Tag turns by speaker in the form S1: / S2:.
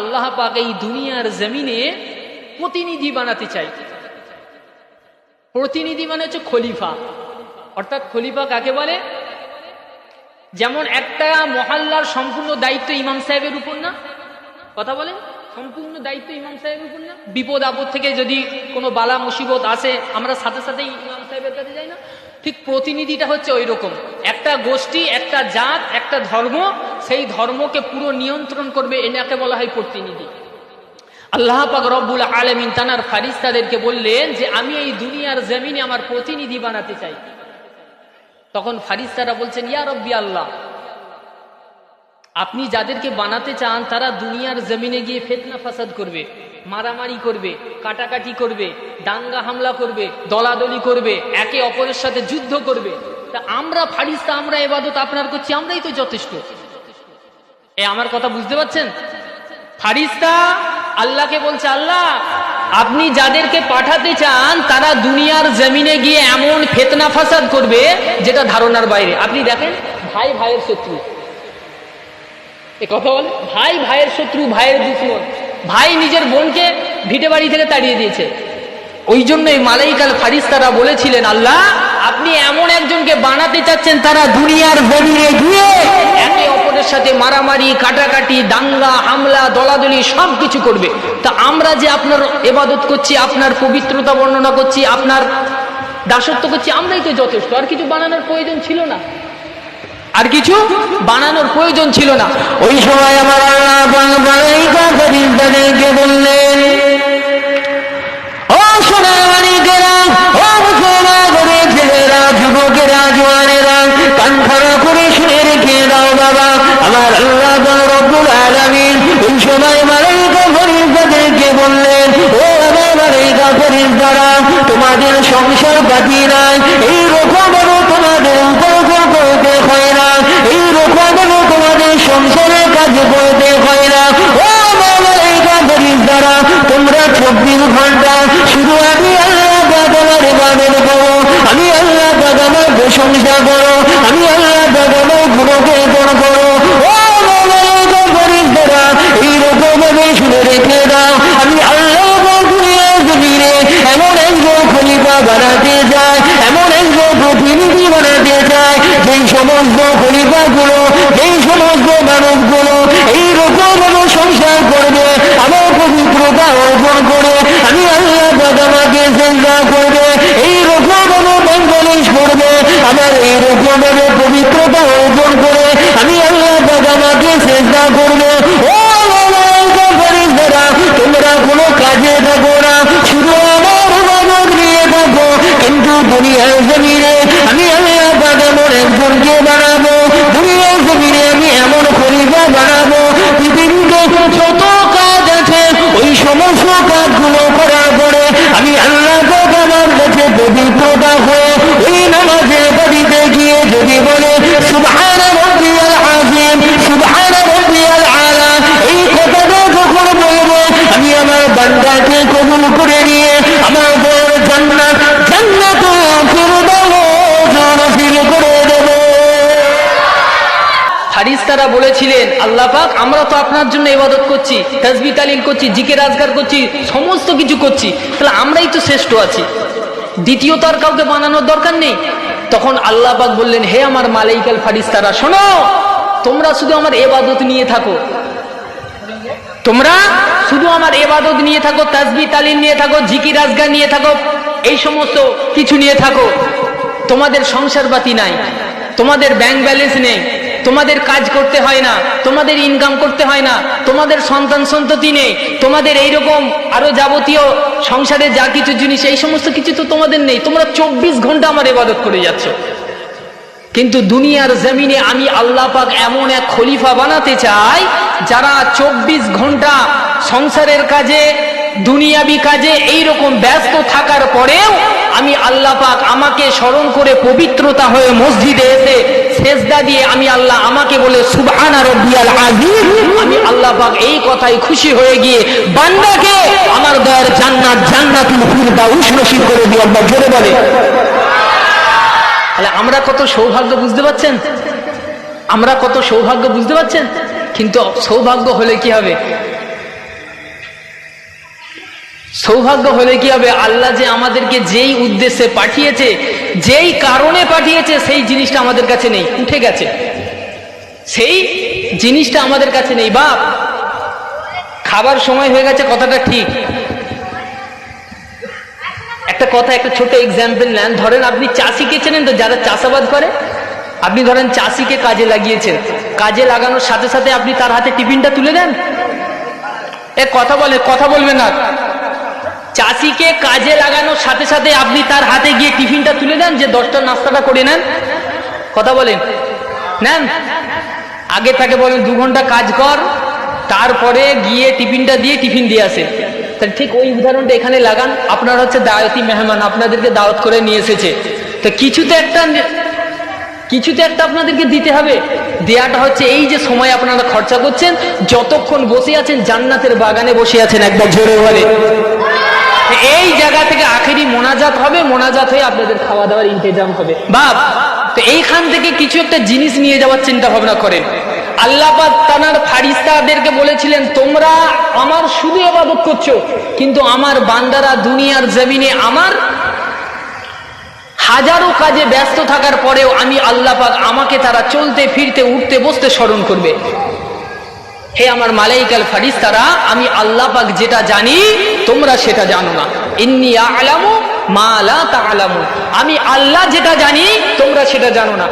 S1: আল্লাহ পাক এই দুনিয়ার জমিনে প্রতিনিধি বানাতে চাই প্রতিনিধি মানে হচ্ছে খলিফা। অর্থাৎ খলিফা কাকে বলে? যেমন একটা মহল্লার সম্পূর্ণ দায়িত্ব ইমাম সাহেবের উপর না? কথা বলেন, সম্পূর্ণ দায়িত্ব ইমাম সাহেবের উপর না? বিপদ আপদ থেকে যদি কোনো বালা মুসিবত আসে, আমরা সাথে সাথে ইমাম সাহেবের কাছে যাই না? ঠিক প্রতিনিধিটা হচ্ছে ওই রকম একটা গোষ্ঠী, একটা জাত, একটা ধর্ম সেই ধর্মকে পুরো নিয়ন্ত্রণ করবে এনাকে বলা হয় প্রতিনিধি। আল্লাহ পাক রব্বুল আলমিন তানার ফারিস্তাদেরকে বললেন যে, আমি এই দুনিয়ার জমিনে আমার প্রতিনিধি বানাতে চাই। তখন ফারিস্তারা বলছেন, ইয়া রব্বি আল্লাহ, আপনি যাদেরকে বানাতে চান, তারা দুনিয়ার জমিনে গিয়ে ফেতনা ফাসাদ করবে, মারামারি করবে, কাটাকাটি করবে, দাঙ্গা হামলা করবে, দলাদলি করবে, একে অপরের সাথে যুদ্ধ করবে। তা আমরা ফারিস্তা, আমরা এবাদত আপনার করছি, আমরাই তো যথেষ্ট। এ আমার কথা বুঝতে পারছেন? ফারিস্তা আল্লাহকে বলছে, আল্লাহ, আপনি যাদেরকে পাঠাতে চান, তারা দুনিয়ার জমিনে গিয়ে এমন ফেতনা ফাসাদ করবে যেটা ধারণার বাইরে। আপনি দেখেন, ভাই ভাইয়ের শত্রু। এ কথা বলে ভাই ভাইয়ের শত্রু, ভাইয়ের দুশ্মন। ভাই নিজের বোনকে ভিটে বাড়ি থেকে তাড়িয়ে দিয়েছে। ওই জন্যই মালাইকাল ফারিস্তারা বলেছিলেন, আল্লাহ, আপনি এমন একজনকে বানাতে চাচ্ছেন, তারা দুনিয়ার জমিনে গিয়ে একে অপরের সাথে মারামারি, কাটাকাটি, দাঙ্গা, হামলা, দলাদলি সব কিছু করবে। তা আমরা যে আপনার এবাদত করছি, আপনার পবিত্রতা বর্ণনা করছি, আপনার দাসত্ব করছি, আমরাই তো যথেষ্ট। আর কিছু বানানোর প্রয়োজন ছিল না। আর কিছু বানানোর প্রয়োজন ছিল না।
S2: ওই সময় আমার আল্লাহ বললেন, ও সোনার মানিকেরা ও মুসলমানের ছেলেরা যুবকেরা জোয়ানেরা কান খাড়া করে শুনে রেখে দাও বাবা আমার আল্লাহ রব্বুল আলামিন মারাই কাপড়ের তাদেরকে বললেন, ও আমার মালাইকা ফরিস্তারা তোমাদের সংসার পাতি নাই। এই রকম তোমাদের উপর করতে হয় না। এই রকম তোমাদের সংসারের কাজ করতে হয় না। ও মালাইকা ফরিস্তারা তোমরা চব্বিশ ঘণ্টা শুধু আমি আল্লাহ তোমার ইবাদত করো আমি আল্লাহ আমার প্রশংসা করো আমি আল্লাহ আমার গুণকেতন করো ও মালাইকা ফরিস্তারা এইরকম ভাবে শুনে রেখে দাও আমি আল্লাহ দুনিয়া জমিনে এমন একজন খলিফা বানাতে চাই এমন একজন প্রতিনিধি বানাতে চাই যেই সমস্ত খলিফাগুলো যেই সমস্ত মানুষগুলো এইরকম ভাবে সংসার করবে আমার পবিত্রতা অর্জন করে আমি আল্লাহ আমাকে চিন্তা করবে এইরকম ভাবে বাংলাদেশ করবে আমার এইরকম ভাবে পবিত্রতা কবুল করে নিয়ে আমার বড় জান্নাত জান্নাত ফিরে
S1: ফারিস্তারা বলেছিলেন আল্লাহ পাক আমরা তো আপনার জন্য ইবাদত করছি তাজবি তালিল করছি জিকে রাজগার করছি সমস্ত কিছু করছি তাহলে আমরাই তো শ্রেষ্ঠ আছি। দ্বিতীয়ত আর কাউকে বানানোর দরকার নেই। তখন আল্লাহ পাক বললেন হে আমার মালাইকাল ফারিস্তারা শোনো তোমরা শুধু আমার এবাদত নিয়ে থাকো। তোমরা শুধু আমার এবাদত নিয়ে থাকো, তাজবি তালিম নিয়ে থাকো জিকি রাজগার নিয়ে থাকো, এই সমস্ত কিছু নিয়ে থাকো। তোমাদের সংসার পাতি নাই, তোমাদের ব্যাংক ব্যালেন্স নেই, তোমাদের কাজ করতে হয় না, তোমাদের ইনকাম করতে হয় না, তোমাদের সন্তান সন্ততি নেই, তোমাদের এইরকম আরও যাবতীয় সংসারে যা কিছু জিনিস, এই সমস্ত কিছু তো তোমাদের নেই। তোমরা চব্বিশ ঘণ্টা আমার এবাদত করে যাচ্ছ। কিন্তু দুনিয়ার জমিনে আমি আল্লাহ পাক এমন এক খলিফা বানাতে চাই যারা চব্বিশ ঘণ্টা সংসারের কাজে, দুনিয়াবি কাজে এই রকম ব্যস্ত থাকার পরেও আমি আল্লাহ পাক আমাকে স্মরণ করে পবিত্রতা হয়ে মসজিদে এসে সেজদা দিয়ে আমি আল্লাহ আমাকে বলে, সুবহানা আমি আল্লাহ পাক এই কথাই খুশি হয়ে গিয়ে, বান্দাকে আমার দয়ার জান্নাত, জান্নাতুল ফিরদাউস নসিব করে দিয়ে আল্লাহ, জোরে বলে। তাহলে আমরা কত সৌভাগ্য বুঝতে পারছেন? আমরা কত সৌভাগ্য বুঝতে পারছেন? কিন্তু সৌভাগ্য হলে কি হবে? সৌভাগ্য হলে কি হবে? আল্লাহ যে আমাদেরকে যেই উদ্দেশ্যে পাঠিয়েছে, যেই কারণে পাঠিয়েছে, সেই জিনিসটা আমাদের কাছে নেই, উঠে গেছে। সেই জিনিসটা আমাদের কাছে নেই, বাপ। খাবার সময় হয়ে গেছে, কথাটা ঠিক। একটা কথা, একটা ছোট এক্সাম্পল নেন। ধরেন আপনি চাষিকে চেনেন তো, যারা চাষাবাদ করে? আপনি ধরেন চাষিকে কাজে লাগিয়েছেন, কাজে লাগানোর সাথে সাথে আপনি তার হাতে টিফিনটা তুলে দেন? এ কথা বলে, কথা বলবে না। চাষিকে কাজে লাগানোর সাথে সাথে আপনি তার হাতে গিয়ে টিফিনটা তুলে দেন, যে দশটার নাস্তাটা করে নেন? কথা বলেন। নেন? আগে তাকে বলেন, দু ঘণ্টা কাজ কর, তারপরে গিয়ে টিফিনটা দিয়ে টিফিন দিয়ে আসে। তাহলে ঠিক ওই উদাহরণটা এখানে লাগান। আপনার হচ্ছে দাওয়াতি মেহমান, আপনাদেরকে দাওয়াত করে নিয়ে এসেছে। তো কিছুতে একটা কিছুতে একটা আপনাদেরকে দিতে হবে। দেয়াটা হচ্ছে এই যে সময় আপনারা খরচা করছেন, যতক্ষণ বসে আছেন জান্নাতের বাগানে বসে আছেন একবার জোরে বলে। এই জায়গা থেকে আখেরি মোনাজাত হবে, মোনাজাত হয়ে আপনাদের খাওয়া দাওয়ার ইন্তজাম হবে। বাপ, তো এইখান থেকে কিছু একটা জিনিস নিয়ে যাওয়ার চিন্তা ভাবনা করেন। আল্লাপাক তানার ফারিস্তাদেরকে বলেছিলেন, তোমরা আমার শুধু ইবাদত করছ, কিন্তু আমার বান্দারা দুনিয়ার জমিনে আমার হাজারো কাজে ব্যস্ত থাকার পরেও আমি আল্লাহ পাক আমাকে তারা চলতে, ফিরতে, উঠতে, বসতে স্মরণ করবে। হে আমার মালাইকাল ফারিস তারা আমি আল্লাহ পাক যেটা জানি, তোমরা সেটা জানো না। ইন্নি আলামু মা আলা তা আলামু আমি আল্লাহ যেটা জানি, তোমরা সেটা জানো না।